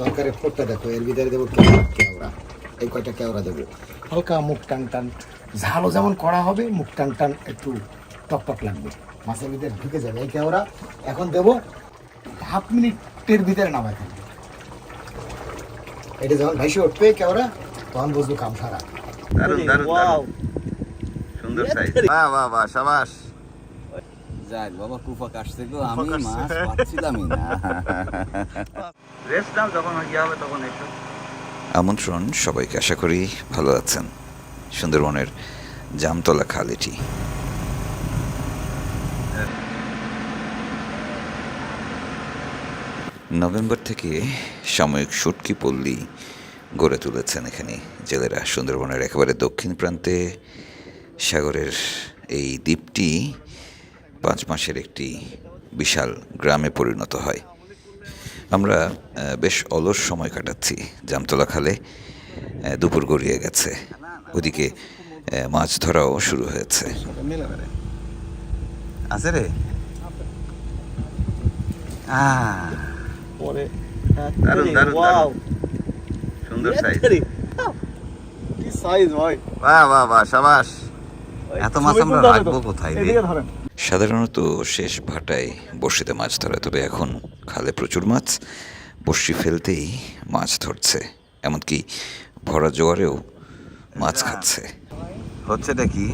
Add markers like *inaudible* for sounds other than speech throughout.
তরকারি ফোরটা দেখো এর ভিতরে দেবো কেওড়া কেওড়া। এই কয়টা কেওড়া দেবো? হালকা মুখ টান টান। ঝালও যেমন করা হবে মুখ টান টান একটু টক টক লাগবে। মাছের ভিতরে ঢুকে যাবে এই কেওড়া। এখন দেবো হাফ মিনিটের ভিতরে নামাই থাকবে এটা যখন ভাইসে উঠবে কেওড়া তখন বুঝব কাম সারা। দারুণ দারুণ দারুণ সুন্দর সাইজ বাহ বাহ বাহ সাবাস। যাক বাবা কুফা কাটছে গো আমি মাছ পাচ্ছিলামই না। *laughs* রেস্ট নাও যখন ইয়ে হবে তখন একটু আমন্ত্রণ সবাইকে আশা করি ভালো আছেন। সুন্দরবনের জামতলা খাল এটি। নভেম্বর থেকে সাময়িক শুটকি পল্লী গড়ে তুলেছেন এখানে জেলেরা। সুন্দরবনের একেবারে দক্ষিণ প্রান্তে সাগরের এই দ্বীপটি পাঁচ মাসের একটি বিশাল গ্রামে পরিণত হয়। আমরা বেশ অলস সময় কাটাচ্ছি জামতলা খালে দুপুর গড়িয়ে গেছে। ওদিকে মাছ ধরাও শুরু হয়েছে। আছে রে। সুন্দর সাইজ কি সাইজ ভাই। বাহ বাহ বাহ সাবাস। এত মাছ আমরা রাখব কোথায় রে? সাধারণত শেষ ভাটায় বড়শিতে মাছ ধরে তবে এখন খালে প্রচুর মাছ বড়শি ফেলতেই মাছ ধরছে এমনকি ভরা জোয়ারেও মাছ খাচ্ছে। হচ্ছেটা কি?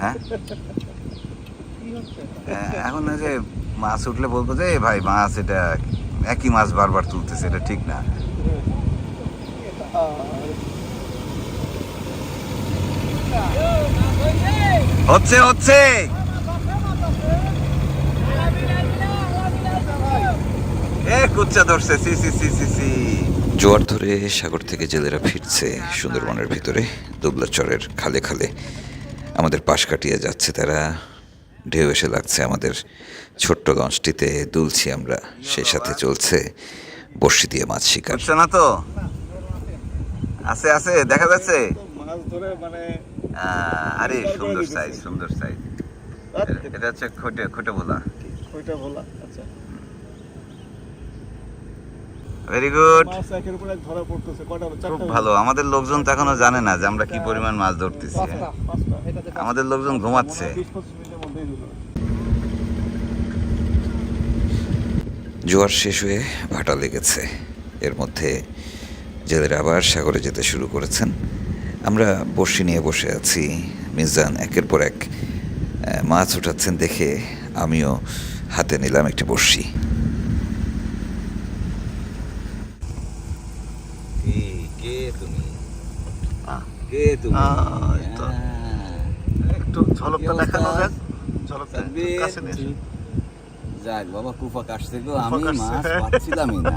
হ্যাঁ? হ্যাঁ, এখন যে মাছ উঠলে বলব যে ভাই মাছ এটা একই মাছ বারবার তুলতেছে এটা ঠিক না। হচ্ছে হচ্ছে। জোয়ার ধরে সাগর থেকে জেলেরা ফিরছে সুন্দরবনের ভিতরে। দুবলাচরের খালে খালে আমাদের পাশ কাটিয়ে যাচ্ছে তারা। ঢেউ এসে লাগছে আমাদের ছোট্ট লঞ্চটিতে। দুলছি আমরা সেই সাথে চলছে বড়শি দিয়ে মাছ শিকার। না তো? আছে আছে দেখা যাচ্ছে। আরে সুন্দর সাইজ সুন্দর সাইজ এটা হচ্ছে খোটে খোটে বলা আচ্ছা। Very good? খুব ভালো। আমাদের লোকজন তো এখনও জানে না যে আমরা কি পরিমাণ মাছ ধরতেছি। আমাদের লোকজন ঘুমাচ্ছে। জোয়ার শেষ হয়ে ভাটা লেগেছে। এর মধ্যে জেলেরা আবার সাগরে যেতে শুরু করেছেন। আমরা বড়শি নিয়ে বসে আছি। মিজান একের পর এক মাছ উঠাচ্ছেন দেখে আমিও হাতে নিলাম একটি বড়শি কে তুমি? কে তুমি? আহ, এই তো। হ্যাঁ। একটু ঝলকটা দেখানো যাক। ঝলকটা কাছে নিয়ে। যাক বাবা কুফা কাটছে গো আমি মাছ পাচ্ছিলামই না।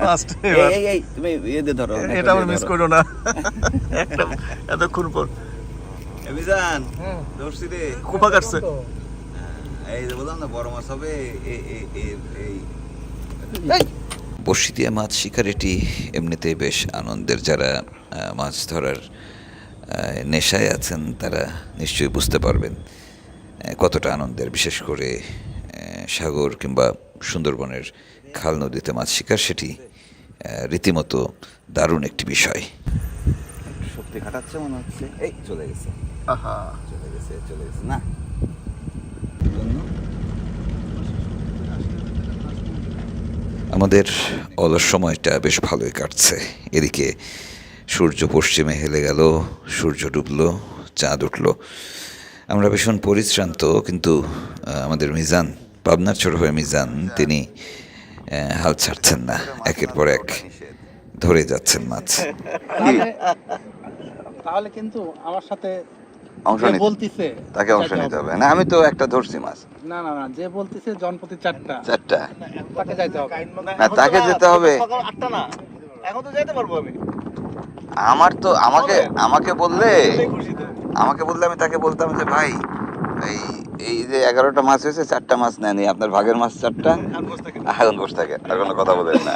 *laughs* Last এই, এই এই তুমি ইয়ে দিয়ে ধরো এটা আমার মিস করো না। *laughs* একটা এতক্ষণ পর। ধরছি রে। কুপা কাটছে। এই যে বললাম না বড় মাছ হবে এ- এ- এ- এই। বড়শি দিয়ে মাছ শিকার এটি এমনিতেই বেশ আনন্দের। যারা মাছ ধরার আহ, নেশায় আছেন তারা নিশ্চয়ই বুঝতে পারবেন কতটা আনন্দের। বিশেষ করে সাগর কিংবা সুন্দরবনের খাল নদীতে মাছ শিকার সেটি রীতিমতো দারুণ একটি বিষয়। শক্তি খাটাচ্ছে মনে হচ্ছে। এই চলে গেছে। আহা। চলে গেছে চলে গেছে না? আমাদের অলস সময়টা বেশ ভালোই কাটছে। এদিকে সূর্য পশ্চিমে হেলে গেল সূর্য ডুবলো চাঁদ উঠল। আমরা ভীষণ পরিশ্রান্ত কিন্তু আমাদের মিজান পাবনার ছোট ভাই মিজান তিনি আহ, হাল ছাড়ছেন না। একের পর এক ধরে যাচ্ছেন মাছ। তাহলে কিন্তু আমার সাথে অংশ বলতিছে তাকে অংশ নিতে হবে। না আমি তো একটা ধরছি মাছ। না না না যে বলতিছে জনপ্রতি চারটা। চারটা। তাকে যাইতে হবে। না তাকে যেতে হবে সকাল আটটা না। এখন তো যাইতে পারব আমি। আমার তো আমাকে আমাকে বললে খুশিতে। আমাকে বললে আমি তাকে বলতাম যে ভাই এই যে এগারোটা মাছ হয়েছে চারটা মাছ নেয়নি। আপনার ভাগের মাছ চারটা এখন বসে থাকে। আর কোনো কথা বলেন না।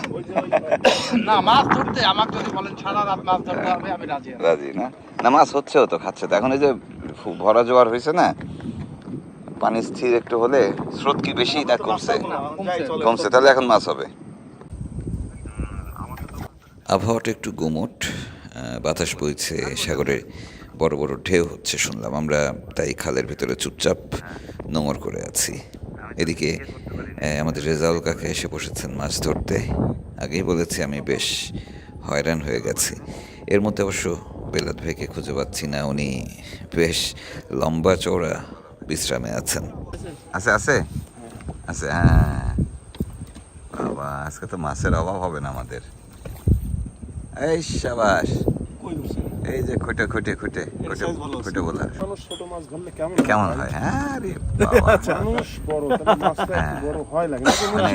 না মাছ ধরতে আমাকে যদি বলেন সারা রাত মাছ ধরতে হবে আমি রাজি রাজি না? না মাছ হচ্ছেও তো খাচ্ছে তো। এখন এই যে ভরা জোয়ার হয়েছে না পানি স্থির একটু হলে স্রোত কি বেশি না কমছে? কমছে। তাহলে এখন মাছ হবে। আবহাওয়াটা একটু গুমট বাতাস বইছে সাগরে বড় বড় ঢেউ হচ্ছে শুনলাম। আমরা তাই খালের ভিতরে চুপচাপ নোংর করে আছি। এদিকে আমাদের রেজাউল কাকা এসে বসেছেন মাছ ধরতে। আগেই বলেছি আমি বেশ হয়রান হয়ে গেছি। এর মধ্যে অবশ্য বেলাত ভাইকে খুঁজে পাচ্ছি না উনি বেশ লম্বা চওড়া বিশ্রামে আছেন। আছে আছে? আছে হ্যাঁ বাবা আজকে তো মাছের অভাব হবে না আমাদের। এই সাবাস। এই যে খুঁটে খুঁটে খুঁটে খুঁটে। খুঁটে বলা ছোট মাছ ধরলে কেমন কেমন হয়? হ্যাঁ রে *laughs* মানুষ বড় মাছটা বড় হয় লাগে। মানে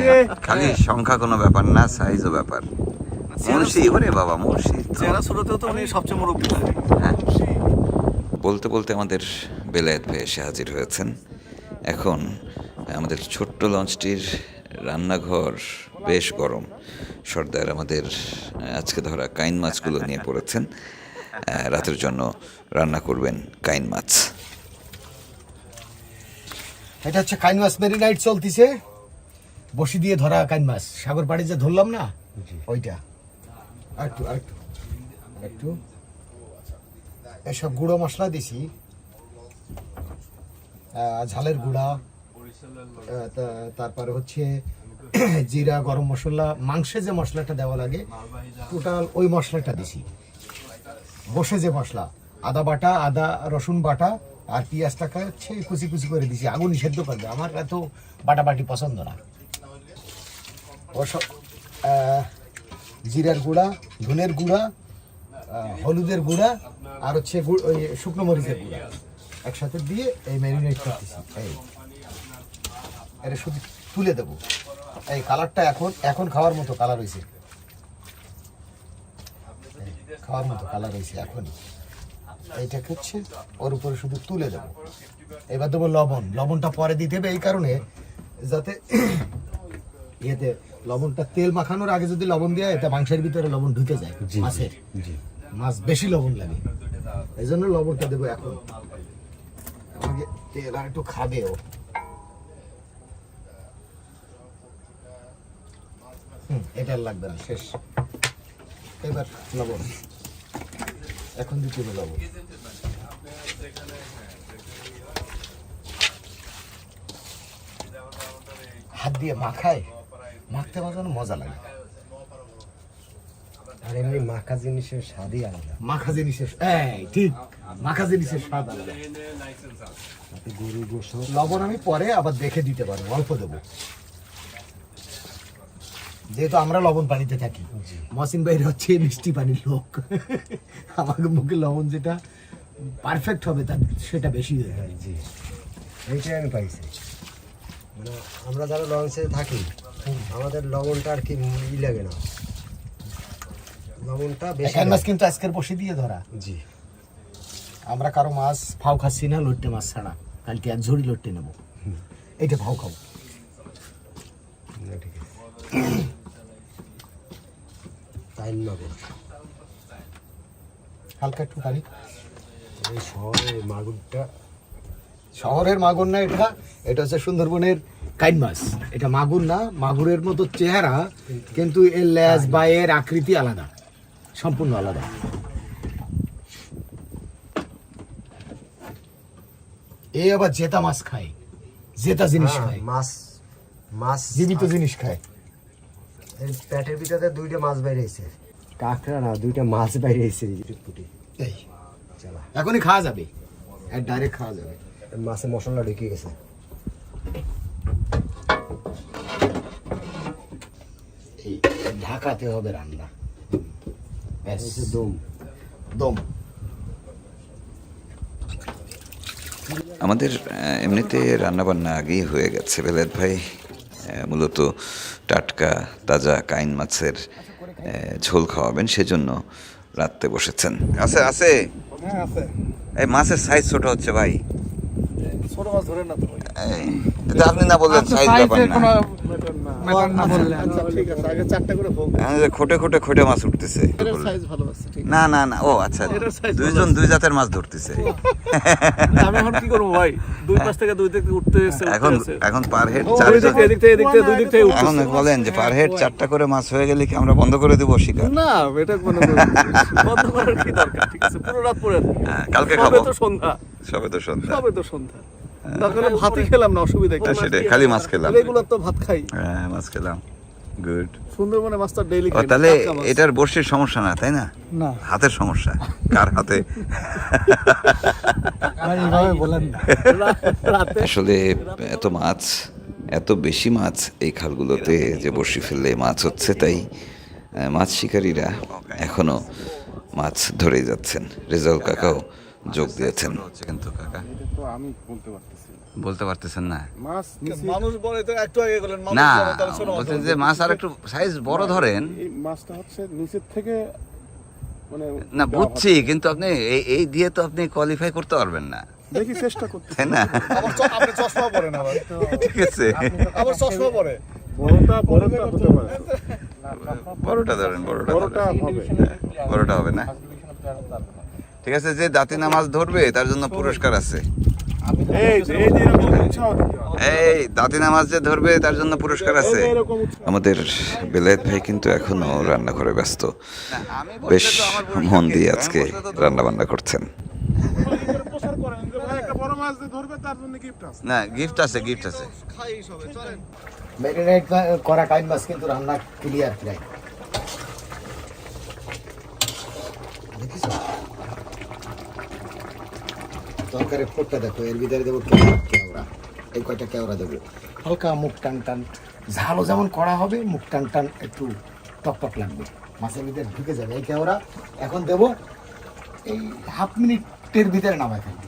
খালি সংখ্যা কোনো ব্যাপার না সাইজও ব্যাপার। মুন্সি ওরে বাবা মুন্সি চেহারা ছোটতেও তো উনি সবচেয়ে মুরব্বী। হ্যাঁ। বলতে বলতে আমাদের বেলায়েত ভাই এসে হাজির হয়েছেন। এখন আমাদের ছোট্ট লঞ্চটির রান্নাঘর বেশ গরম। সর্দার আমাদের আজকে ধরা কাইন মাছগুলো নিয়ে পড়েছেন। রাতের জন্য রান্না করবেন কাইন মাছ। এটা হচ্ছে কাইন মাছ মেরিনাইট চলতিছে। বসি দিয়ে ধরা কাইন মাছ। সাগর পাড়ে যে ধরলাম না ওইটা। আরেকটু আরেকটু। একটু এসব গুঁড়ো মশলা দিছি। আহ, ঝালের গুঁড়া। তারপরে হচ্ছে *clears throat* জিরা গরম মশলা মাংসে যে মশলাটা দেওয়া লাগে টোটাল ওই মশলাটা দিছি। বসে যে মশলা, আদা বাটা, আদা, রসুন বাটা আর পেঁয়াজটাকে হচ্ছে কুচি কুচি করে দিছি। আগুন সেদ্ধ করবে। আমার এত বাটাবাটি পছন্দ না। ওসব জিরার গুঁড়া, ধনের গুঁড়া হলুদের গুঁড়া আর হচ্ছে ওই শুকনো মরিচের গুঁড়া একসাথে দিয়ে এই ম্যারিনেট করতেছি। এই, এটা শুধু তুলে দেবো। এই কালারটা এখন এখন খাওয়ার মতো কালার হয়েছে খাওয়ার মতো কালার হয়েছে এখনই। এইটাকে হচ্ছে ওর উপরে শুধু তুলে দেবো। এবার দেবো লবণ। লবণটা পরে দিতে হবে এই কারণে যাতে ইয়েতে লবণটা তেল মাখানোর আগে যদি লবণ দেওয়া এটা মাংসের ভিতরে লবণ ঢুকে যায় মাছের। মাছ বেশি লবণ লাগে। এই জন্য লবণটা দেবো এখন। আমাকে তেল আর একটু খাবে ও। এটা লাগবে না শেষ। এবার লবণ। এখন দিতে হবে হাত দিয়ে মাখায়, মাখতে মাখানো মজা লাগে। আর এমনি মাখা জিনিসের স্বাদই আলাদা। মাখা জিনিসের এই, ঠিক, মাখা জিনিসের স্বাদ আলাদা। গরু গোস লবণ আমি পরে আবার দেখে দিতে পারব, অল্প দেবো। যেহেতু আমরা লবণ পানিতে থাকি। মসিন বাইরে হচ্ছে মিষ্টি পানির লোক। আমাকে মুখে লবণ যেটা পারফেক্ট হবে তার সেটা বেশি হয়ে যায় জি। এইটাই আমি পাইছি। মানে আমরা যারা লঞ্চে থাকি আমাদের লবণটা আর কি ই লাগে না। লবণটা বেশি মাছ কিন্তু আজকের বসে দিয়ে ধরা। জি। আমরা কারও মাছ ফাও খাচ্ছি না লট্টে মাছ ছাড়া। কালকে এক ঝুড়ি লট্টে নেব। এইটা ফাও খাব। ঠিক আছে। হালকা একটু এই শহরে মাগুরটা। শহরের মাগুর না এটা এটা হচ্ছে সুন্দরবনের কাইন মাছ। এটা মাগুর না মাগুরের মতো চেহারা কিন্তু এর লেজ বা এর আকৃতি আলাদা সম্পূর্ণ আলাদা। এ আবার জেতা মাছ খায় জেতা জিনিস হ্যাঁ, খায়। মাছ মাছ জীবিত জিনিস খায়। এই পেটের ভিতরে দুইটা মাছ বাইরে এসে কাঁকড়া না দুইটা মাছ বাইরে এই চালা। এখনই খাওয়া যাবে? আর ডাইরেক্ট খাওয়া যাবে। মাছে মশলা ঢুকে গেছে। এই ঢাকাতে হবে রান্না। দম। দম। আমাদের এমনিতে রান্নাবান্না আগেই হয়ে গেছে। বেলায়েত ভাই মূলত টাটকা তাজা কাইন মাছের ঝোল খাওয়াবেন সেজন্য রাত্রে বসেছেন। আছে আছে? হ্যাঁ আছে। এই মাছের সাইজ ছোট হচ্ছে ভাই। ছোট মাছ ধরে না তো এই, আপনি না বললেন সাইজ ব্যাপার না। আচ্ছা ঠিক আছে আগে চারটা করে হোক। এখন খোটে খোটে খোটে মাছ উঠতেছে। সাইজ ভালো আছে ঠিক না না না ও আচ্ছা। দুইজন দুই জাতের মাছ ধরতেছে। আমি এখন কি করব ভাই? দুই পাশ থেকে দুই দিকে উঠতে এসে এখন এখন পার হেড দুই চারজন দিক থেকে এদিক থেকে এদিক থেকে দুই দিক থেকে এখন বলেন যে পার হেড চারটা করে মাছ হয়ে গেলে কি আমরা বন্ধ করে দেবো শিকার? না এটা কোনো বন্ধ করার কি দরকার? ঠিক আছে পুরো রাত পরে হ্যাঁ, কালকে খাব। তো সন্ধ্যা। সবে তো সন্ধ্যা। সবে তো সন্ধ্যা। দরকার হলে ভাতই খেলাম না অসুবিধা কি? সেটাই, খালি মাছ খেলাম। রেগুলার তো ভাত খাই। হ্যাঁ মাছ খেলাম। গুড সুন্দরবনে মাছটা ডেইলি খাই তাহলে এটার বর্ষির সমস্যা না তাই না? না। হাতের সমস্যা কার হাতে? আসলে এত মাছ এত বেশি মাছ এই খালগুলোতে যে বড়শি ফেললে মাছ হচ্ছে তাই মাছ শিকারীরা এখনও মাছ ধরে যাচ্ছেন। রেজাউল কাকাও যোগ দিয়েছেন। হচ্ছে কিন্তু কাকা আমি বলতে পারতেছি না। বলতে পারতেছেন না। মাছ মানুষ বলে তো একটু আগে গেলেন না বলছেন যে মাছ আর একটু সাইজ বড় ধরেন। এই মাছটা হচ্ছে নিচের থেকে মানে না বুঝছি কিন্তু আপনি এই এই দিয়ে তো আপনি কোয়ালিফাই করতে পারবেন না। দেখি চেষ্টা করতে না? আপনি চশমা পরেন আবার। *laughs* ঠিক আছে। আবার চশমা পরে। বড়টা বড়টা হতে পারে। বড়টা ধরেন বড়টা বড়টা হবে। বড়টা হবে না? ঠিক আছে যে দাঁতিনা মাছ ধরবে তার জন্য পুরস্কার আছে। এই দিতে মাছ যে ধরবে তার জন্য পুরস্কার আছে। আমাদের বেলায়েত ভাই কিন্তু এখনও রান্না করে ব্যস্ত। বেশ মন দিয়ে আজকে রান্না বান্না করছেন। প্রচার করেন যে ভাই একটা বড় মাছ ধরবে তার জন্য গিফট আছে না গিফট আছে। গিফট আছে ম্যারিনেট করা কাইন মাছ কিন্তু রান্না ক্লিয়ার প্রায় দেখিস তরকারি ফোটটা দেখো, এর ভিতরে দেবো কেওড়া এই কয়টা কেওড়া দেবো? হালকা মুখ টান টান। ঝালও যেমন করা হবে মুখ টান টান একটু টক টক লাগবে। মাছের ভিতরে ঢুকে যাবে এই কেওড়া। এখন দেব এই হাফ মিনিটের ভিতরে নামায় ফেলবে।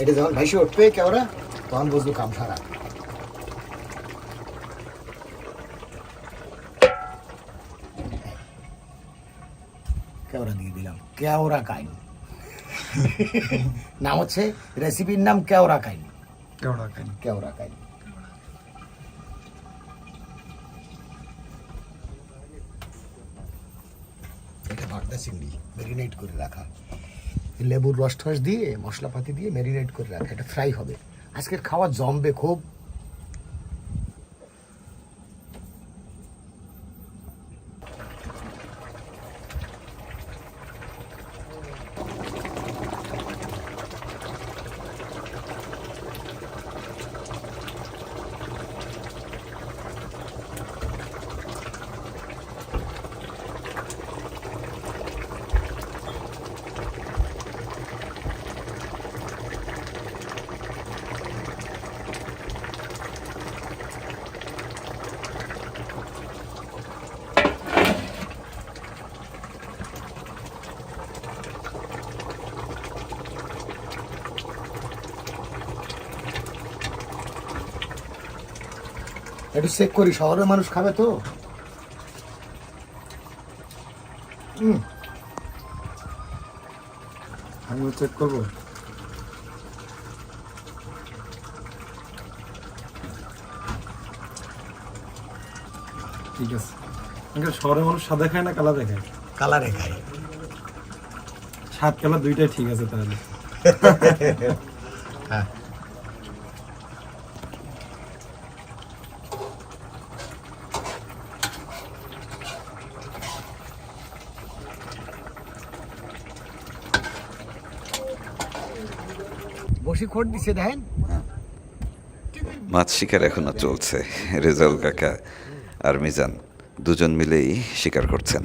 এটা যখন ভাইসে উঠবে কেওড়া, তখন বুঝব কাম সারা কেওড়া দিয়ে দিলাম। কেওড়া কাইন *laughs* নাম হচ্ছে রেসিপির নাম কেওড়া কাইন। কেওড়া কাইন। কেওড়া কাইন। এটা বাগদা চিংড়ি ম্যারিনেট করে রাখা। লেবুর রস টস দিয়ে মশলাপাতি দিয়ে ম্যারিনেট করে রাখা। এটা ফ্রাই হবে। আজকের খাওয়া জমবে খুব। একটু চেক করি শহরের মানুষ খাবে তো। আমিও চেক করব। ঠিক আছে। শহরের মানুষ সাদা খায় না কালা দেখায়? কালারে খাই সাত কালার দুইটাই ঠিক আছে তাহলে। বসি খোট দিছে দেখেন। মাছ শিকার এখনও চলছে রেজাউল কাকা আর মিজান দুজন মিলেই শিকার করছেন।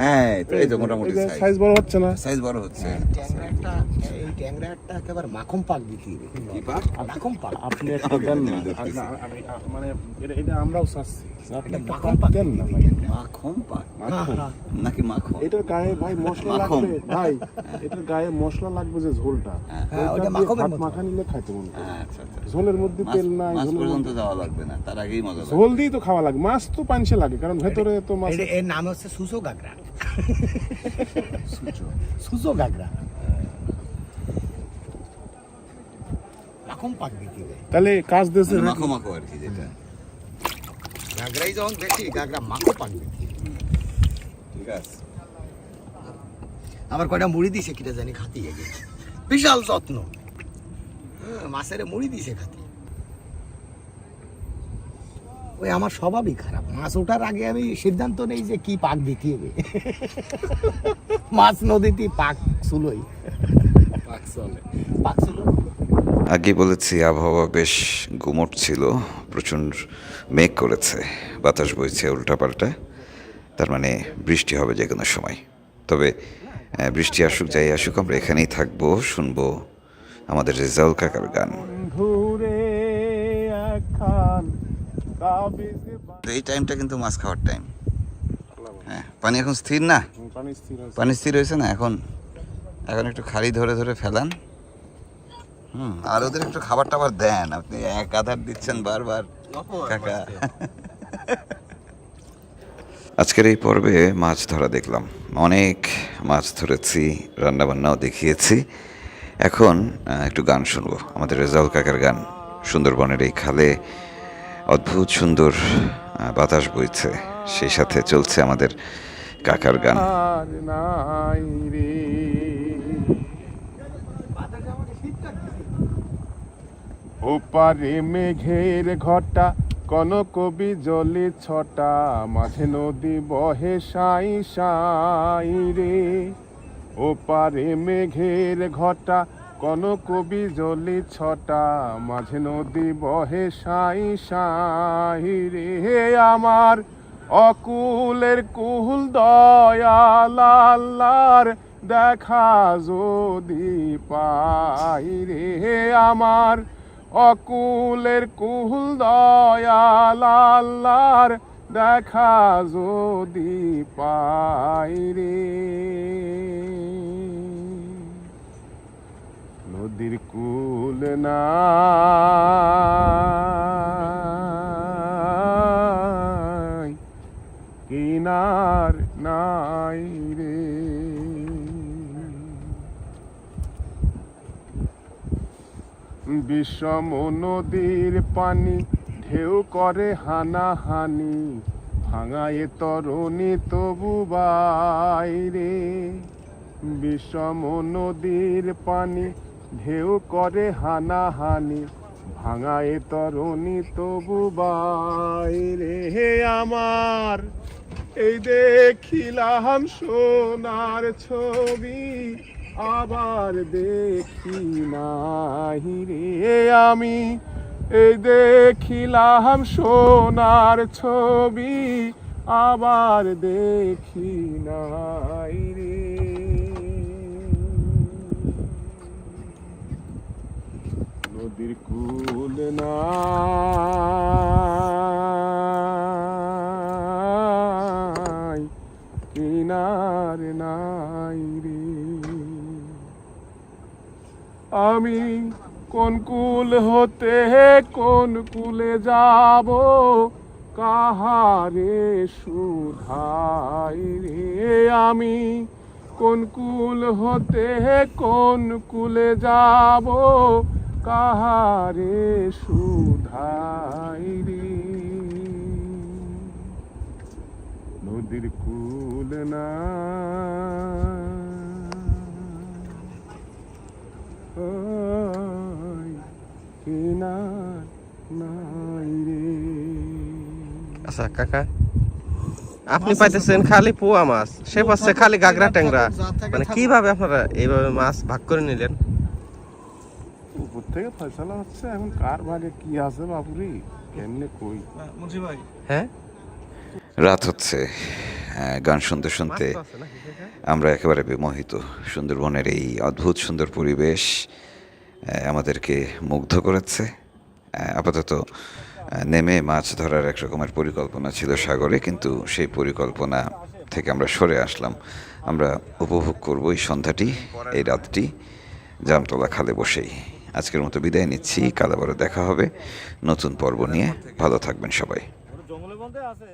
হ্যাঁ এই তো মোটামুটি সাইজ বড় হচ্ছে না। সাইজ বড় হচ্ছে। ট্যাংরাটা একেবারে মাখন পাক দিতে হবে কি পাক? মাখন পাক। আপনি একটা দেন না। না, আমি আ- মানে এটা এটা আমরাও চাচ্ছি মাখন পাক পাক দেন না মাখন পাক? মাখন। নাকি মাখন? এটার গায়ে ভাই মশলা লাগবে। ভাই এটার গায়ে মশলা লাগবে যে ঝোলটা। হ্যাঁ, ওইটা ওইটা দিয়ে মাখনের ভাত মতো। মাখা নিলে খাইতে মন আচ্ছা আচ্ছা। ঝোলের মধ্যে তেল নাই পর্যন্ত যাওয়া লাগবে না তার আগেই মজা লাগবে। ঝোল দিয়েই তো খাওয়া লাগে মাছ তো পানিশে লাগে কারণ ভেতরে তো মাছ এর নাম হচ্ছে সুসো গাগরা। সুসো গাগরা মাখন এরকম পাক তাহলে কাজ মানে মাখো মাখো আর কি যেটা। গাগরাই যখন বেশি মাখো পাক ঠিক আছে। আমার কয়টা মুড়ি দিছে কিটা জানি খাতি আগে বিশাল যত্ন। মাছের মুড়ি দিছে খাতি। ওই আমার স্বভাবই খারাপ। মাছ ওঠার আগে আমি সিদ্ধান্ত নেই যে কি পাক দিতে হবে। মাছ নদীতে পাক চুলোই। পাক চলে। পাক চুলো। আগে বলেছি আবহাওয়া বেশ গুমট ছিল প্রচণ্ড মেঘ করেছে বাতাস বইছে উল্টাপাল্টা তার মানে বৃষ্টি হবে যে কোনো সময়। তবে বৃষ্টি আসুক যাই আসুক আমরা এখানেই থাকব শুনব আমাদের রেজাউল কাকার গান। এই টাইমটা কিন্তু মাছ খাওয়ার টাইম হ্যাঁ পানি এখন স্থির না? পানি স্থির পানি স্থির হয়েছে না এখন এখন একটু খালি ধরে ধরে ফেলান। হুম। আর ওদের একটু খাবার টাবার দেন। আপনি এক আধার দিচ্ছেন বারবার। কাকা। *laughs* আজকের এই পর্বে মাছ ধরা দেখলাম। অনেক মাছ ধরেছি রান্নাবান্নাও দেখিয়েছি। এখন একটু গান শুনব। আমাদের রেজাউল কাকার গান সুন্দরবনের এই খালে অদ্ভুত সুন্দর বাতাস বইছে। সেই সাথে চলছে আমাদের কাকার গান আর নাই রে ওপারে মেঘের ঘটা কোন কবি জলে ছটা, মাঝে নদী বহে সাই সাই রে। ওপারে মেঘের ঘটা কোন কবি জলি ছটা, মাঝে নদী বহে সাই সাই রে। আমার অকুলের কুল দয়াল আল্লাহর দেখা যদি পাই রে। আমার অকুলের কুল দয়াল আল্লাহর দেখা যদি পাই রে। নদীর কুল না কিনার নাই। বিষম নদীর পানি ঢেউ করে হানাহানি। ভাঙায় তরুণী তবু বাইরে। বিষম নদীর পানি ঢেউ করে হানাহানি। ভাঙায় তরুণী তবু বাইরে। হে আমার, এই দেখিলাম সোনার ছবি। আবার দেখি নাহি রে আমি। এই দেখিলাম সোনার ছবি, আবার দেখি নাই রে। নদীর কুল না। কিনার নাই রে। আমি কোন কুল হতে কোন কুলে যাব? কাহারে সুধাই রে আমি? কোন কুল হতে কোন কুলে যাব? কাহারে সুধাই রে? নদীর কুল না আচ্ছা কাকা। আপনি পাইতেছেন খালি পোয়া মাছ সে পাচ্ছে খালি গাগরা ট্যাংরা। মানে কীভাবে আপনারা এইভাবে মাছ ভাগ করে নিলেন? উপর থেকে ফয়সালা হচ্ছে এখন কার ভাগে কি আছে বাপুরি? কেমনে কই? মুন্সি ভাই। হ্যাঁ? রাত হচ্ছে। গান শুনতে শুনতে? আমরা একেবারে বিমোহিত। সুন্দরবনের এই অদ্ভুত সুন্দর পরিবেশ আমাদেরকে মুগ্ধ করেছে। আপাতত নেমে মাছ ধরার এক রকমের পরিকল্পনা ছিল সাগরে কিন্তু সেই পরিকল্পনা থেকে আমরা সরে আসলাম। আমরা উপভোগ করব এই সন্ধ্যাটি এই রাতটি। জামতলা খালে বসেই আজকের মতো বিদায় নিচ্ছি। কাল আবারও দেখা হবে নতুন পর্ব নিয়ে। ভালো থাকবেন সবাই। জঙ্গলের মধ্যে আছে।